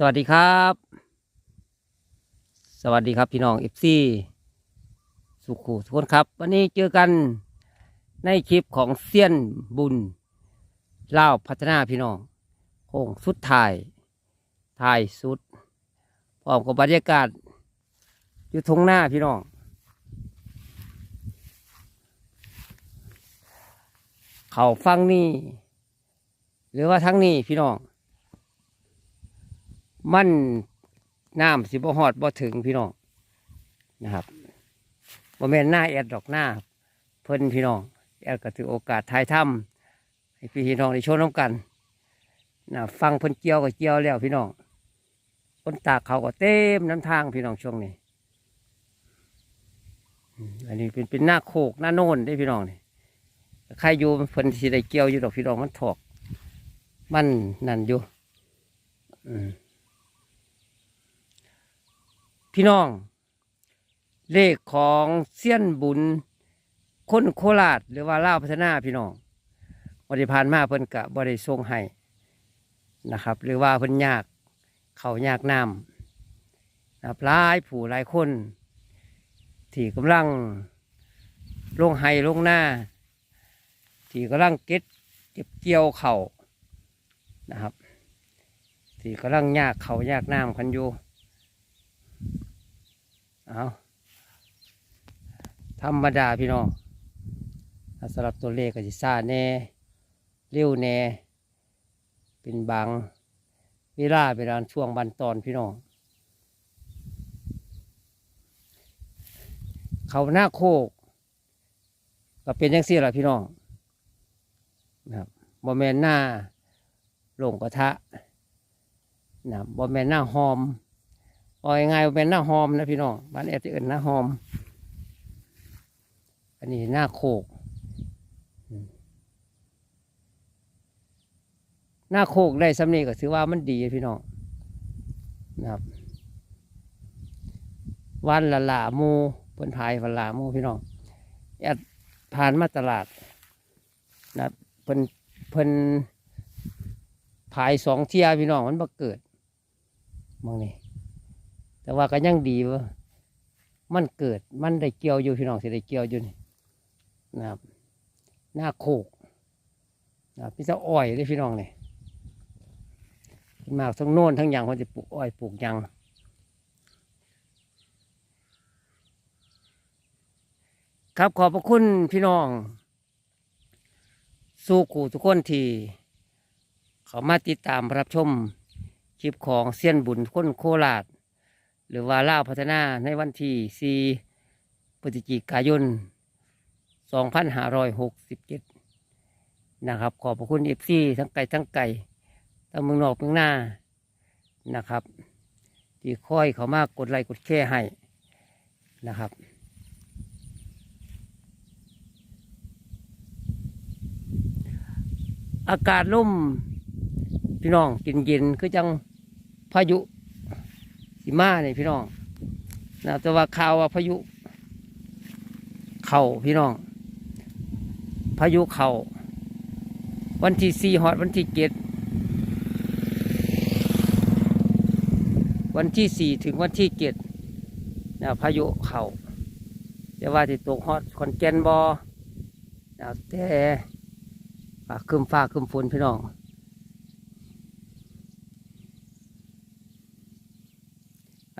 สวัสดีครับ สวัสดีครับพี่น้องเอฟซีสุขุทุกคนครับ วันนี้เจอกันในคลิปของเซียนบุญเล่าพัฒนาพี่น้องโค้งสุดท้ายท้ายสุดพร้อมกับบรรยากาศ อยู่ทงหน้าพี่น้องเขาฟังนี่ หรือว่าทั้งนี้พี่น้อง มันน้ำสิบ่ฮอดบ่ถึงพี่น้องนะครับบ่แม่นหน้าแอดดอกหน้าเพิ่นพี่น้องแอดก็ถือโอกาสถ่ายทำให้พี่น้องได้ชมน้ำกันนะฟังเพิ่นเกี่ยวก็เกี่ยวแล้วพี่น้องคนตากเขาก็เต็มน้ำทางพี่น้องช่วงนี้อันนี้เป็นเป็นหน้าโคกหน้าโน่นได้พี่น้องนี่ใครอยู่เพิ่นสิได้เกี่ยวอยู่ดอกพี่น้องมันถอก มันนั่นอยู่ อืม พี่น้อง เลขของเซียนบุญคนโคราชหรือว่าล่าพัฒนาพี่น้องบริพานมาเพิ่นกะบริทรงให้นะครับ หรือว่าเพิ่นยากเขายากน้ำนะครับหลายผู้หลายคนที่กำลังลงไห้ลงหน้า ที่กำลังเก็บเก็บเกี่ยวเขานะครับ ที่กำลังยากเขายากน้ำกันอยู่ เอาธรรมดาพี่น้องสำหรับตัวเลขก็จะซาแน่เร็วแน่ เป็นบางเวลาเป็นบาช่วงบันตอนพี่น้องเขาหน้าโคก ก็เป็นยังเสี่ละพี่น้องนะครับบอแมนหน้าลงกระทะนะบอแมนหน้าหอม เอาง่ายๆเป็นหน้าหอมนะพี่น้องบ้านแอดจะเอินหน้าหอม อันนี้หน้าโคก หน้าโคกได้สำเนีก็ถือว่ามันดีพี่น้องนะครับวันละหลาหมูเพิ่นพายวันละหมูพี่น้องแอดผ่านมาตลาดนะครับเพิ่นเพิ่นพายสองเที่ยพี่น้องมันมาเกิดมองนี่ แต่ว่าก็ยังดีว่ามันเกิดมันได้เกี่ยวอยู่พี่น้องสิได้เกี่ยวอยู่นี่นะครับหน้าโคกนะพี่จ้าอ้อยเลยพี่น้องนี่ขึ้นมากทั้งโน่นทั้งยังเขาจะปลูกอ้อยปลูกยังครับขอบพระคุณพี่น้อง สู้ขู่ทุกคนที่เขามาติดตามรับชมคลิปของเซียนบุญคนโคราช หรือว่าล่าวพัฒนาในวันที่4พฤศจิกายน 2567 นะครับ ขอบพระคุณเอฟซีทั้งไก่ทั้งไก่ทั้งเมืองนอกเมืองหน้านะครับ ที่คอยเขามากกดไลค์กดแชร์ให้นะครับอากาศล่มพี่น้องกินเย็นๆคือจังพายุ สิมาเนี่ยพี่น้องนะแต่ว่าข่าวว่าพายุ เข่าพี่น้อง พายุเข่าวันที่สี่ฮอดวันที่เจ็ดวันที่สี่ถึงวันที่เจ็ดนะพายุเข่าแต่ว่าที่ตกฮอดคอนแกนบอนะแต่ฟ้าคืมฟ้าคืมฝนพี่น้อง อะ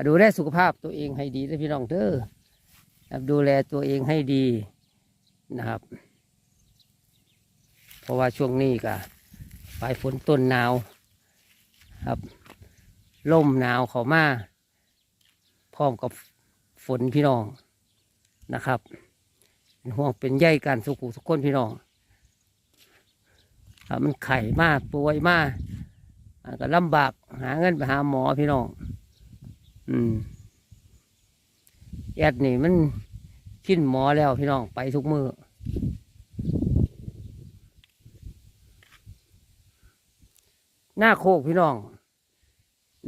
ดูแลสุขภาพตัวเองให้ดีนะพี่น้องเด้อดูแลตัวเองให้ดีนะครับ เพราะว่าช่วงนี้ก็ปลายฝนต้นหนาวครับลมหนาวเขามาพร้อมกับฝนพี่น้องนะครับเป็นห่วงเป็นใยกันสุขุทุกคนพี่น้องถ้ามันไข่มากป่วยมากก็ลำบากหาเงินไปหาหมอพี่น้อง อืมแอดนี่มันขิ้นหมอแล้วพี่น้องไปทุกมือหน้าโคกพี่น้อง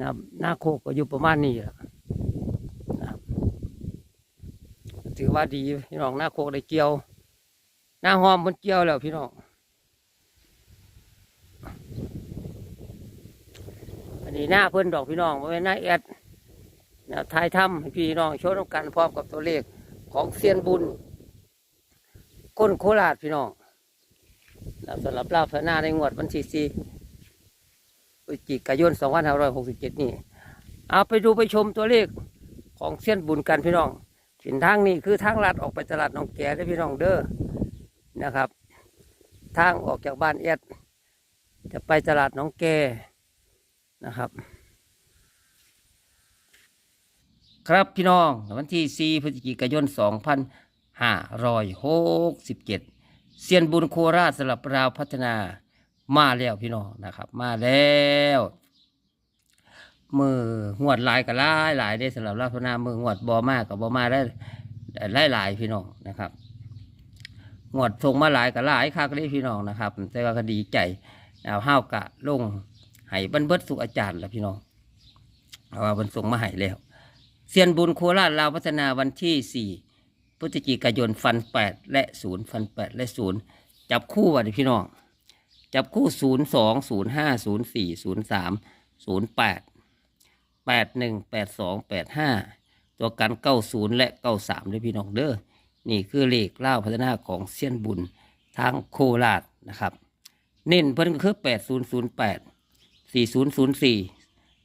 นะหน้าโคกก็อยู่ประมาณนี้แหละนะถือว่าดีพี่น้องหน้าโคกได้เกี่ยว หน้าหอมมันเกี่ยวแล้วพี่น้องอันนี้หน้าเพื่อนดอกพี่น้องบ่แม่นหน้าแอด นะทายถ้ำพี่น้องชว์น้ำกันพร้อมกับตัวเลขของเซียนบุญก้นโคราชพี่น้องนะสำหรับลาพนาในงวดวันที่สี่พฤศจิกายน2567นี่เอาไปดูไปชมตัวเลขของเซียนบุญกันพี่น้องเส้นทางนี้คือทางลัดออกไปตลาดหนองแก่ได้พี่น้องเด้อนะครับ ทางออกจากบ้านแอดจะไปตลาดหนองแก่นะครับ ครับพี่น้องวันที่ 4 พฤศจิกายน 2567 เซียนบุญโคราชสลับราวพัฒนามาแล้วพี่น้องนะครับ มาแล้วมืองวดหลายก็หลายหลายได้สำหรับราชพัฒนามืองวดบอมากกับบอมาได้หลายหลายพี่น้องนะครับงวดส่งมาหลายก็หลายคักเลยพี่น้องนะครับ แต่ว่าก็ดีใจเอาห้าวกะลงให้บรรเบิดสุขอาจารย์แล้วพี่น้องเอาว่าบรรส่งมาให้แล้ว เซียนบุญโคราชลาวพัฒนาวันที่ 4พฤศจิกายนฟัน 8 และ 0 ฟัน 8 และ 0 จับคู่วันพี่น้อง จับคู่ 0 2 0 5 0 4 0 3 0 8 8 1 8 2 8 5 ตัวกัน 90 และ 93เลยพี่น้องเด้อนี่คือเลขลาวพัฒนาของเซียนบุญทางโคราชนะครับ เน้นเพิ่นก็คือ 8008 4004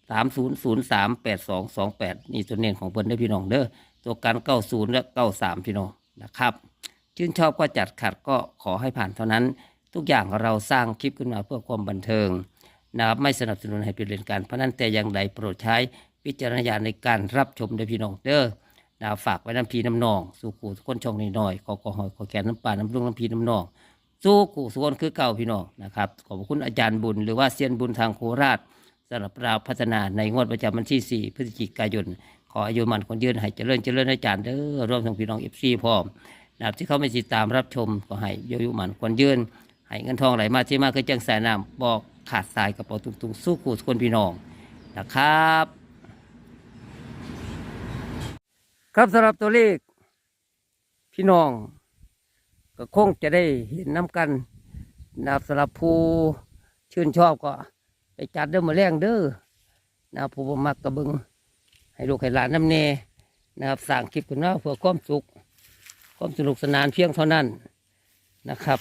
สามศูนย์ศูนย์สามแปดสองสองแปดนี่ตัวเน้นของเพิ่นได้พี่น้องเด้อตัวกันเก้าศูนย์และเก้าสามพี่น้องนะครับ ชื่นชอบก็จัดขัดก็ขอให้ผ่านเท่านั้น ทุกอย่างเราสร้างคลิปขึ้นมาเพื่อความบันเทิงนะครับไม่สนับสนุนให้เป็นเล่นการพนันแต่อย่างใดโปรดใช้วิจารณญาณในการรับชมได้พี่น้องเด้อนะฝากไว้น้ำพีน้ำนอง สู่ขู่ทุกคนช่องนี้หน่อยขอกอหอยขอแกนน้ำปลาน้ำลุงน้ำพีน้ำนอง สู้ขู่สุวรรณคือเก่าพี่น้องนะครับขอบคุณอาจารย์บุญหรือว่าเซียนบุญทางโคราช สำหรับเราพัฒนาในงวดประจำวันที่ 4 พฤศจิกายน ขออายุมันคนยืนให้เจริญเจริญอาจารย์เด้อร่วมทั้งพี่น้องเอฟซีพร้อมนะครับที่เขาไม่ติดตามรับชมก็ให้อายุมันคนยืนให้เงินทองไหลมาที่มากคือจังสายน้ำบอกขาดสายกระเป๋าตุงๆสู้ขู่คนพี่น้องนะครับ ครับสำหรับตัวเลข พี่น้อง ก็คงจะได้เห็นน้ำกันนะครับสำหรับผู้ชื่นชอบก็ ไปจัดเด้อมาแรงเด้อนะครับผู้บมักกระเบิงให้ลูกให้หลานน้ำเนนะครับสั่งคลิปขึ้นมาเพื่อความสุข ความสนุกสนานเพียงเท่านั้นนะครับ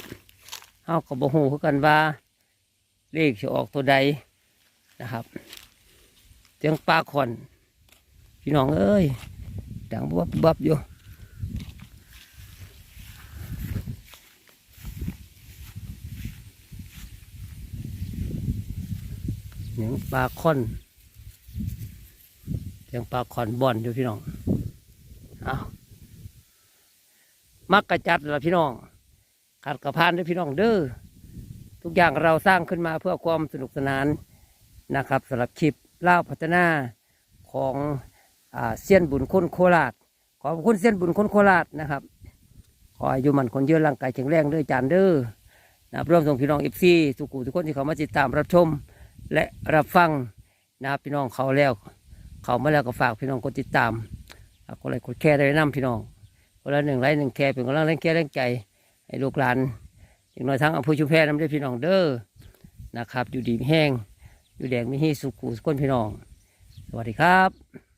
เฮาก็บ่ฮู้คือกันว่าเลขจะออกตัวใดนะครับเสียงปลาขอนพี่น้องเอ้ยดังบับบับอยู่ เสียงปลาคอนเสียงปลาคอนบ่อนอยู่พี่น้องเอามักกระจัดละพี่น้องขัดกระพานด้วยพี่น้องเด้อทุกอย่างเราสร้างขึ้นมาเพื่อความสนุกสนานนะครับสำหรับคลิปเล่าพัฒนาของอเซียนบุญคนโคราชขอบคุณเซียนบุญคนโคราชนะครับ ขออายุมันคนเยอะร่างกายแข็งแรงเด้อจานเด้อนะร่วมส่งพี่น้องเอฟซีสุกูทุกคนที่เขามาติดตามรับชม และรับฟังนะครับพี่น้องเขาแล้ว เขามาแล้วก็ฝากพี่น้องกดติดตามกดไลค์กดแชร์ได้นำพี่น้องคนละหนึ่งไลค์หนึ่งแชร์เป็นกำลังแรงแก่แรงใจให้ลูกหลานอย่างน้อยทั้งอำเภอชุมแพน้ำได้พี่น้องเด้อนะครับ อยู่ดีมีแห้งอยู่แดงมีฮีสุขุสก้นพี่น้อง สวัสดีครับ